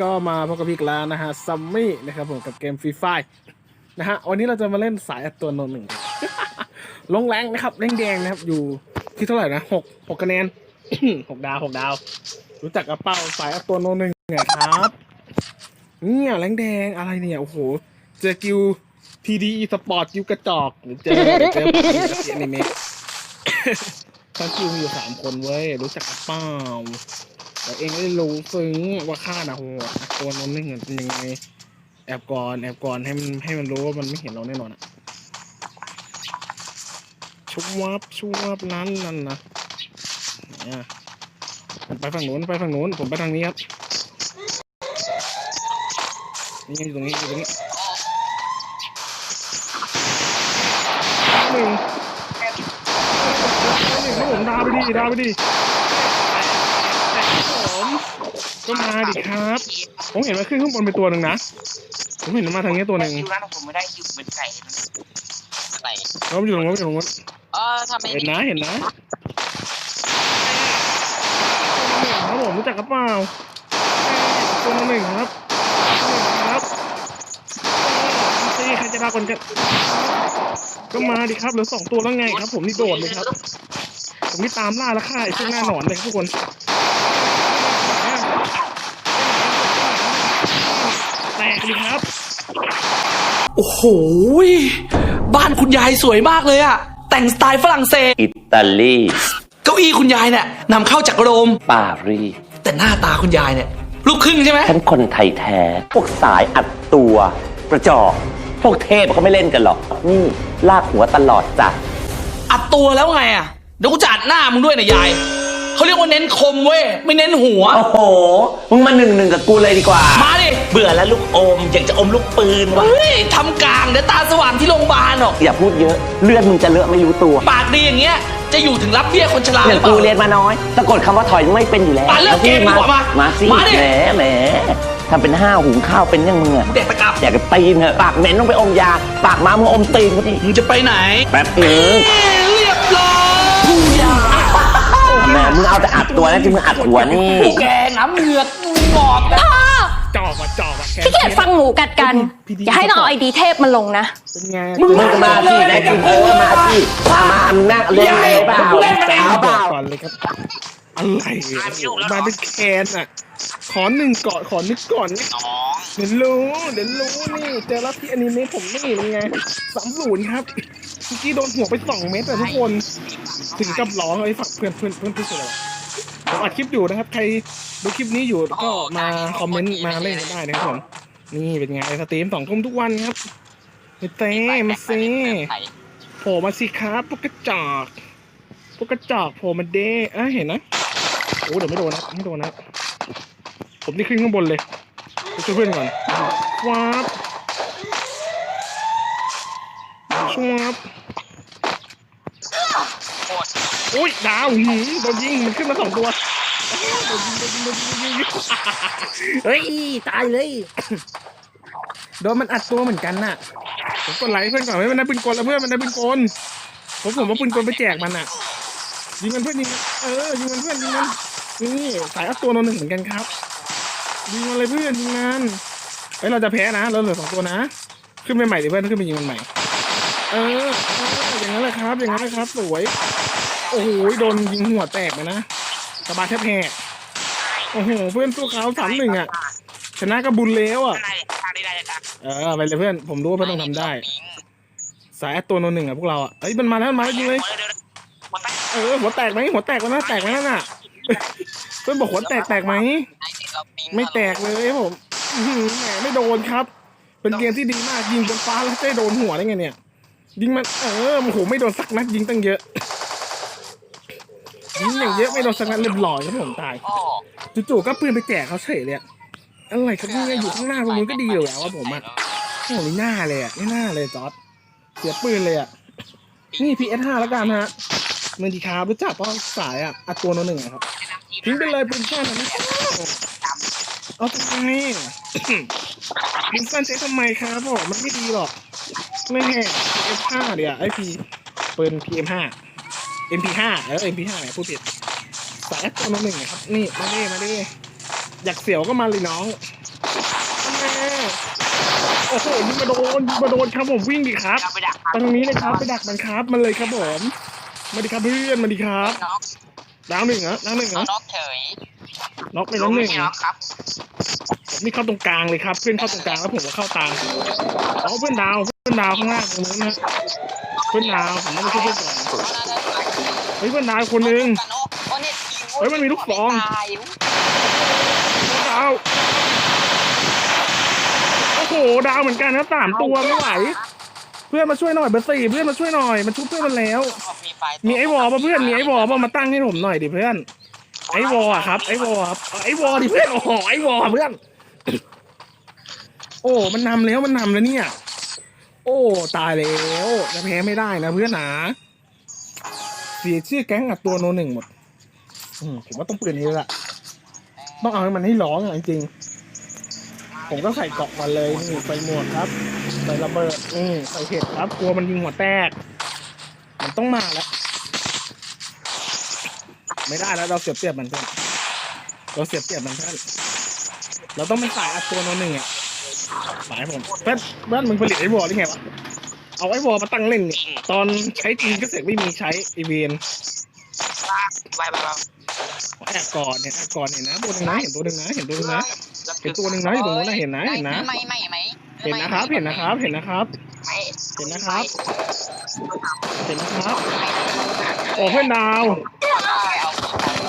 ก็มาพบกับพี่กล้วนะฮะซัมมี่นะครับผมกับเกมฟรีไฟนะฮะวันนี้เราจะมาเล่นสายอัดตัวโนนหนึ่งลงแรงนะครับแรงแดงนะครับ อยู่ที่เท่าไหร่นะหกหกคะแนนหกดาวหกดาว รู้จักกระเป๋าสายอัดตัวโนนหนึ่งเนี่ยครับเนี่ยแรงแดงอะไรเนี่ยโอ้โหเจอกิวทีดีสปอร์ตกิวกระจอกหรือเจอเจอเจออนิเมะทั้งคิวมีอยู่สามคนเว้ยรู้จักกระเป๋า แต่เองไม่ได้รู้ซึ้งว่าข้าน่ะโหดนะตัวนั้นไม่เห็นเป็นยังไงแอบก่อนแอบก่อนให้มันให้มันรู้ว่ามันไม่เห็นเราแน่นอนอะชุบวับชุบวับนั้นนั่นนะเนี่ยไปฝั่งโน้นไปฝั่งโน้นผมไปทางนี้ครับนี่อยู่ตรงนี้อยู่ตรงนี้หนึ่งหนึ่งผมดาวไปดิดาวไปดิ ผมก็มาดิครับ ผมเห็นมันขึ้นข้างบนเป็นตัวหนึ่งนะ ผมเห็นมันมาทางนี้ตัวหนึ่งคิวนั้นผมไม่ได้คิวเป็นไก่มันอะไรแล้วมันอยู่ตรงนู้นอยู่ตรงนู้นเออทำไมเห็นนะเห็นนะครับผมรู้จักกระเป๋าตัวหนึ่งครับตัวหนึ่งครับนี่ใครจะได้คนกันก็มาดิครับเหลือสองตัวแล้วไงครับ ผมนี่โดดเลยครับ ผมนี่ตามล่าแล้วฆ่าไอ้พวกหน้าหนอนเลยครับทุกคน ดิครับ โอ้โหยบ้านคุณยายสวยมากเลยอะแต่งสไตล์ฝรั่งเศส อิตาลีเก้าอี้คุณยายเนี่ยนำเข้าจากโรม ปารีสแต่หน้าตาคุณยายเนี่ยลูกครึ่งใช่ไหม ฉันคนไทยแท้ พวกสายอัดตัวประจอกพวกเทพเขาไม่เล่นกันหรอก นี่ลากหัวตลอดจ้ะ อัดตัวแล้วไงอะเดี๋ยวกูจะอัดหน้ามึงด้วยนะยาย เขาเรียกว่าเน้นคมเว้ยไม่เน้นหัว โอ้โห มึงมาหนึ่งหนึ่งกับกูเลยดีกว่า มาดิเบื่อแล้วลูกอม อยากจะอมลูกปืนวะเฮ้ยทำกลางเดี๋ยวตาสว่างที่โรงพยาบาลหรอกอย่าพูดเยอะ เลือดมึงจะเลอะไม่รู้ตัวปากดีอย่างเงี้ยจะอยู่ถึงรับเบี้ยคนชราอหรืย่างอเปกูล่าเรียนมาน้อยสะกดคำว่าถอยไม่เป็นอยู่แล้วมาเลือกเกมดีกว่ามามาสิมาดิ แหมแหมทำเป็นห้าวหุงข้าวเป็นยังมึงอะเด็กตะกับอยากจะตีนเหอะปากเหม็นต้องไปอมยา ปากม้ามึงอมตีนกูดิมึงจะไปไหน แป๊บนึง แหมมึงเอาแต่อัดตัวนะที่มึงอัดหัวนี่ แกน้ำเหงือกงอกนะจอกว่ะจอกว่ะแกพี่เกียจฟังหมูกัดกันพี่ดีอย่าให้น้องไอดีเทพมันลงนะ เป็นไงมึงก็มาที่ไหนกินเออมาที่มามามึงนั่งเล่นเลยเปล่าเอาเปล่าเปล่า ก่อนเลยครับอะไรอะโอ้โหมาเป็นแคนอะ ขอหนึ่งก่อนขอนึกก่อนนะน้องเดี๋ยวรู้เดี๋ยวรู้นี่เจอแล้วที่อนิเมะผมนี่เป็นไงสามศูนย์ครับ เมื่อกี้โดนหัวไปสองเม็ดอะทุกคน ถึงกับร้องไอ้ฝักเพื่อนเพื่อนเพื่อนเพื่อนเลยผมอัดคลิปอยู่นะครับ ใครดูคลิปนี้อยู่ก็มาคอมเมนต์มาเล่นกันได้นะครับผมนี่เป็นไงสตรีมสองทุ่มทุกวันครับมาเต้มาเซ่โผล่มาสิครับพวกกระจอกพวกกระจอกโผล่มาเด้อะเห็นนะโอ้เดี๋ยวไม่โดนนะไม่โดนนะผมนี่ขึ้นข้างบนเลยไปช่วยเพื่อนก่อนว้าบ ชวบโอ้ยดาวหืมโดนยิงมันขึ้นมาสองตัวโดนยิงโดนยิงโดนยิงโดนยิงเฮ้ยตายเลยโดนมันอัดตัวเหมือนกันน่ะผมกดไลค์เพื่อนก่อนไม่มันได้ปืนกลแล้วเพื่อนมันได้ปืนกลผมผมว่าปืนกลไปแจกมันอะยิงมันเพื่อนยิงมันเออยิงมันเพื่อนยิงมันนี่สายอัดตัวนนหนึ่งเหมือนกันครับยิงมันเลยเพื่อนยิงมันเฮ้ยเราจะแพ้นะเราเหลือสองตัวนะ ขึ้นไปใหม่ดิเพื่อนขึ้นไปยิงมันใหม่ เอออย่างนั้นแหละครับ อย่างนั้นแหละครับ สวย โอ้โหโดนยิงหัวแตกเลยนะสบายแทบแหกโอ้โหเพื่อนสู้เขาสามหนึ่งอะ ชนะก็บุญแล้วอะเออไปเลยเพื่อนผมรู้ว่าเพื่อนต้องทำได้ สายตัวโนนหนึ่งอะพวกเราอะเอ้ยมันมาแล้วมันมาแล้วยิงเลยเออหัวแตกไหมหัวแตกแล้วนะแตกไหมนั่นน่ะเพื่อนบอกหัวแตกแตกไหมไม่แตกเลยครับผมแหมไม่โดนครับ เป็นเกมที่ดีมากยิงบนฟ้าแล้วได้โดนหัวได้ไงเนี่ย ยิงมันเออโอ้โหไม่โดนสักนัดยิงตั้งเยอะยิงอย่างเยอะไม่โดนสักนัดเรียบร้อยครับผมตายโอ้จู่ๆก็ปืนไปแจกเขาเฉยเลยอะอะไรครับเนี่ยอยู่ข้างหน้าตรงนู้นก็ดีอยู่แล้วว่าผมอะโอ้โหไม่น่าเลยอะไม่น่าเลยจอร์ดเสียปืนเลยอะนี่ PS5 แล้วกันฮะเมืองทีคารู้จักป่ะสายอะอัดตัวโนหนึ่งอะครับทิ้งไปเลยปืนสั้นอันนี้เอาทำไมปืนสั้นใช้ทำไมครับผมมันไม่ดีหรอก ไม่แห่ PS5 เดี๋ยวไอพีปืน PM5 MP5 เออ MP5 เนี่ยพูดผิดสายตัวโนหนึ่งอะครับ นี่ มาดิมาดิอยากเสียวก็มาเลยน้องโอ้โหยิงมาโดนยิงมาโดนครับผมวิ่งดิครับ เราไปดักตรงนี้เลยครับ ไปดักมันครับ มันเลยครับผมมาดิครับเพื่อนมาดิครับน็อกดาวหนึ่งเหรอดาวหนึ่งเหรอน็อกเฉยน็อกไปแล้วหนึ่งไม่น็อกครับนี่เข้าตรงกลางเลยครับ เพื่อนเข้าตรงกลางแล้วผมก็เข้าตามอ๋อเพื่อนดาวเพื่ อนดาวข้างล่างตรงนู้นนะเพื่อนดาวผมต้องไปช่วยเพื่อนก่อนเฮ้ยเพื่อนดาวคนหนึ่งเฮ้ยมันมีลูกซองดาวโอ้โหดาวเหมือนกันนะสามตัวไม่ไหว เพื่อนมาช่วยหน่อยเบอร์สี่เพื่อนมาช่วยหน่อยมันชุบเพื่อนมันแล้วมีไฟมีไอ้วอลป่ะเพื่อนมีไอ้วอลป่ะมาตั้งให้ผมหน่อยดิเพื่อน ไอ้วอลอะครับไอ้วอลครับไอ้วอลดิเพื่อนโอ้โหไอ้วอลเพื่อน โอ้มันนำแล้วมันนำแล้วเนี่ย โอ้ตายแล้วจะแพ้ไม่ได้นะเพื่อนนะเสียชื่อแก๊งอัดตัวโนหนึ่งหมด อืมผมว่าต้องเปลี่ยนนี้แล้วล่ะต้องเอาให้มันให้ร้องอะจริงผมก็ใส่เกาะมาเลยนี่ใส่หมวกครับใส่ระเบิดนี่ใส่เห็ดครับกลัวมันยิงหัวแตก มันต้องมาแล้ว ไม่ได้แล้วเราเสียเปรียบมันเพื่อนเราเสียเปรียบมันเพื่อนเราต้องเป็นสายอัดตัวโนหนึ่งอะ สายผมเพื่อนเพื่อนมึงผลิตไอ้วอลได้ไงวะ เอาไอ้วอลมาตั้งเล่นเนี่ยตอนใช้จริงก็เสร็จไม่มีใช้ไอเวนไวไวไวแอบก่อนเนี่ยแอบก่อนเห็นนะตัวหนึ่งนะเห็นตัวหนึ่งนะเห็นตัวหนึ่งนะเห็นตัวหนึ่งนะอยู่ตรงนู้นนะเห็นนะเห็นนะไม่ไม่ไม่เห็นนะครับเห็นนะครับเห็นนะครับไม่เห็นนะครับเห็นนะครับโอ้เพื่อนดาวเอา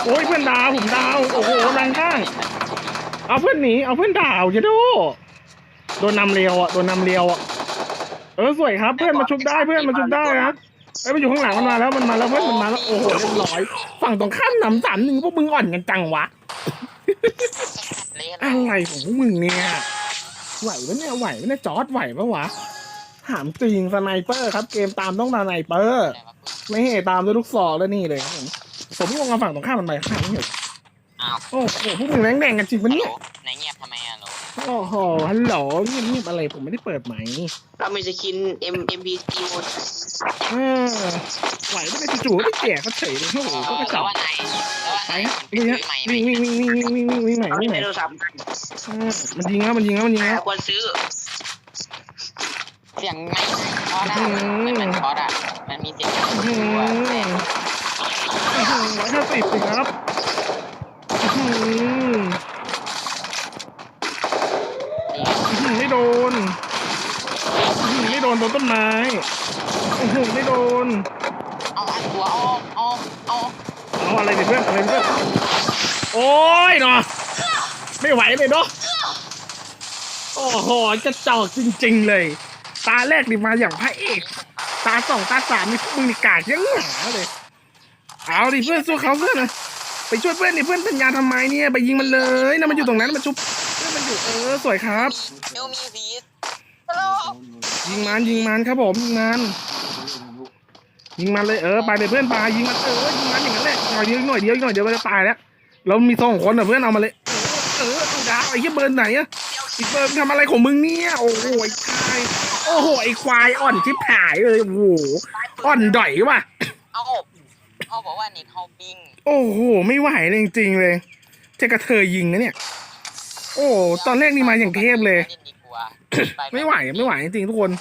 โอ้ยเพื่อนดาวผมดาวโอ้โหดังข้างเอาเพื่อนหนีเอาเพื่อนดาวจะดู โดนนำเรียวอะโดนนำเรียวอะเออสวยครับ เพื่อนมาชุบได้เพื่อนมาชุบได้นะไอ้ยมันอยู่ข้างหลังมันมาแล้วมันมาแล้วเพื่อนมันมาแล้วโอ้โหเรียบร้อย ฝั่งตรงข้ามนำสามหนึ่งพวกมึงอ่อนกันจังวะเละอะไรของพวกมึงเนี่ยไหวปะเนี่ยไหวปะเนี่ยจอร์ดไหวปะวะถามจริงสไนเปอร์ครับ เกมตามต้องสไนเปอร์ ไม่ให้ตามด้วยลูกศรแล้วนี่เลยครับผมผมงงกับฝั่งตรงข้ามมันไปข้างนี้เหรออ้าวโอ้โหพวกมึงแรงแดงกันจริงปะเนี่ยในเงียบทำไมอะ โหลโอ้โหฮัลโหลเงียบๆอะไรผมไม่ได้เปิดไหมค์เรามีสกิน M M B T หมดเออไหวไม่ได้จู่ๆได้แก่ก็เฉยเลยโอ้โหก็กระจอกว่าไหนแล้วว่าไปไหนฮะวิ่งฮะวิ่งวิ่งวิ่งวิ่งวิ่งวิ่งวิ่งวิ่งไหนเอาวิ่งที่ไหนไม่รู้ซ้ำเออมันยิงแล้วมันยิงแล้วมันยิงแต่แล้วควรซื้อเสียงไม่เพราะนะมันมันเพราะอะมันมีเสียงอื้อหืออื้อหือร้อยห้าสิบสิครับอื้อหืออื้อหือไม่โดนอื้อหือไม่โด นต้นไม้อื้อหือไม่โดน เอาอันตัวเอาเอาเอาเอาอะไรดิเพื่อนอะไรดิเพื่อนโอ้ยเนาะไม่ไหวเลยเนาะโอ้โหกระจอกจริง ๆ เลย ตาแรกนี่มาอย่างพระเอกตาสองตาสามนี่พวกมึงนี่กากยังหนาเลยเอาดิเพื่อนสู้เขาเพื่อนนะไปช่วยเพื่อนดิเพื่อนสัญญาทำไมเนี่ยไปยิงมันเลยนะมันอยู่ตรงนั้นมันชุบเพื่อนมันอยู่เออสวยครับ เอลมีวี ยิงมันยิงมันครับผมยิงมันยิงมันเลยเออไปเลยเพื่อนไปยิงมันเออยิงมันอย่างนั้นแหละหน่อยเดียวหน่อยเดียวหน่อยเดียวมันจะตายแล้วเรามีสองคนอะเพื่อนเอามาเลยเออเอาดาวไอ้เหี้ยเบิร์นไหนอะอีเบิร์นทำอะไรของมึงเนี่ยโอ้โหไอ้ชายโอ้โหไอ้ควายอ่อนชิบหายเลยโอ้โหอ่อนด่อยว่ะเอาเขาบอกว่าเน็ตเฮาปิงโอ้โหไม่ไหวเลยจริงๆเลยจะกระเทยยิงนะเนี่ย โอ้ตอนแรกนี่มาอย่างเทพเลย ไม่ไหวไม่ไหวจริงๆทุกคน